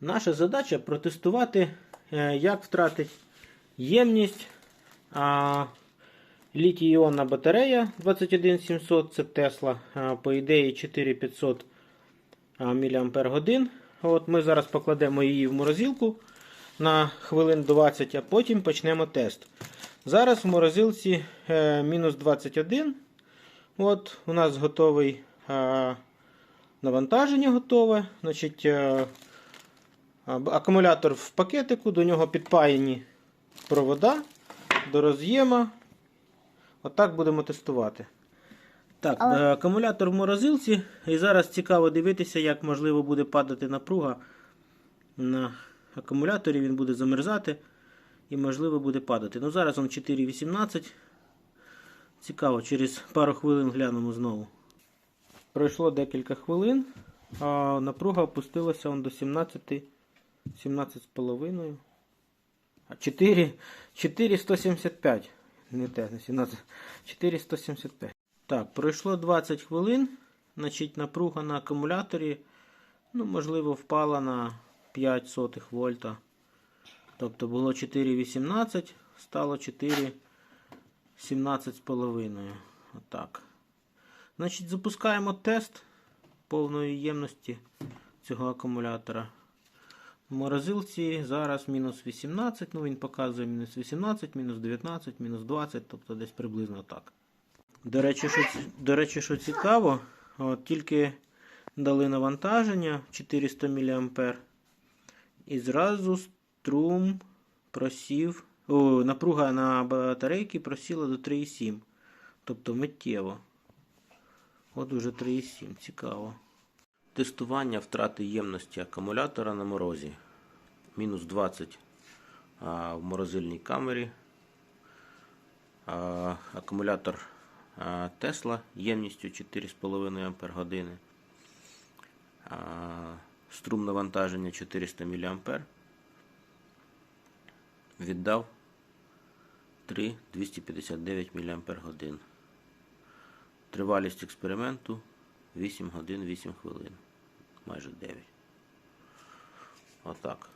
Наша задача протестувати, е, як втратить ємність а, літій-іонна батарея 21700, це Тесла, по ідеї 4500 мАч. От Ми зараз покладемо її в морозилку на хвилин 20, а потім почнемо тест. Зараз в морозилці е, мінус 21. От У нас готовий е, навантаження готове. Значить, е, Акумулятор в пакетику, до нього підпаяні провода до роз'єма. Отак будемо тестувати. Так, Але- е, акумулятор в морозилці. І зараз цікаво дивитися, як можливо буде падати напруга на акумуляторі. Він буде замерзати і можливо буде падати. Ну зараз он 4,18. Цікаво, через пару хвилин глянемо знову. Пройшло декілька хвилин, а напруга опустилася он до 17, 17,5. А 4, 4,175. Не те, не 17. 4,175. Так, пройшло 20 хвилин. Значить, напруга на акумуляторі, ну, можливо, впала на 5 сотих вольта. Тобто було 4,18, стало 4,17,5. Отак. Значить, запускаємо тест повної ємності цього акумулятора. В морозилці зараз мінус 18, ну він показує мінус 18, мінус 19, мінус 20, тобто десь приблизно так. До речі, що, до речі, що цікаво, от тільки дали навантаження 400 мА, і зразу струм просів, о, напруга на батарейки просіла до 3,7. Тобто миттєво. От уже 3,7. Цікаво. Тестування втрати ємності акумулятора на морозі. Мінус 20 а, в морозильній камері. Акумулятор а, Tesla ємністю 4,5 Ах. Струм навантаження 400 мА. Віддав 3,259 мАч. Тривалість експерименту 8 годин 8 хвилин. Майже 9. Отак.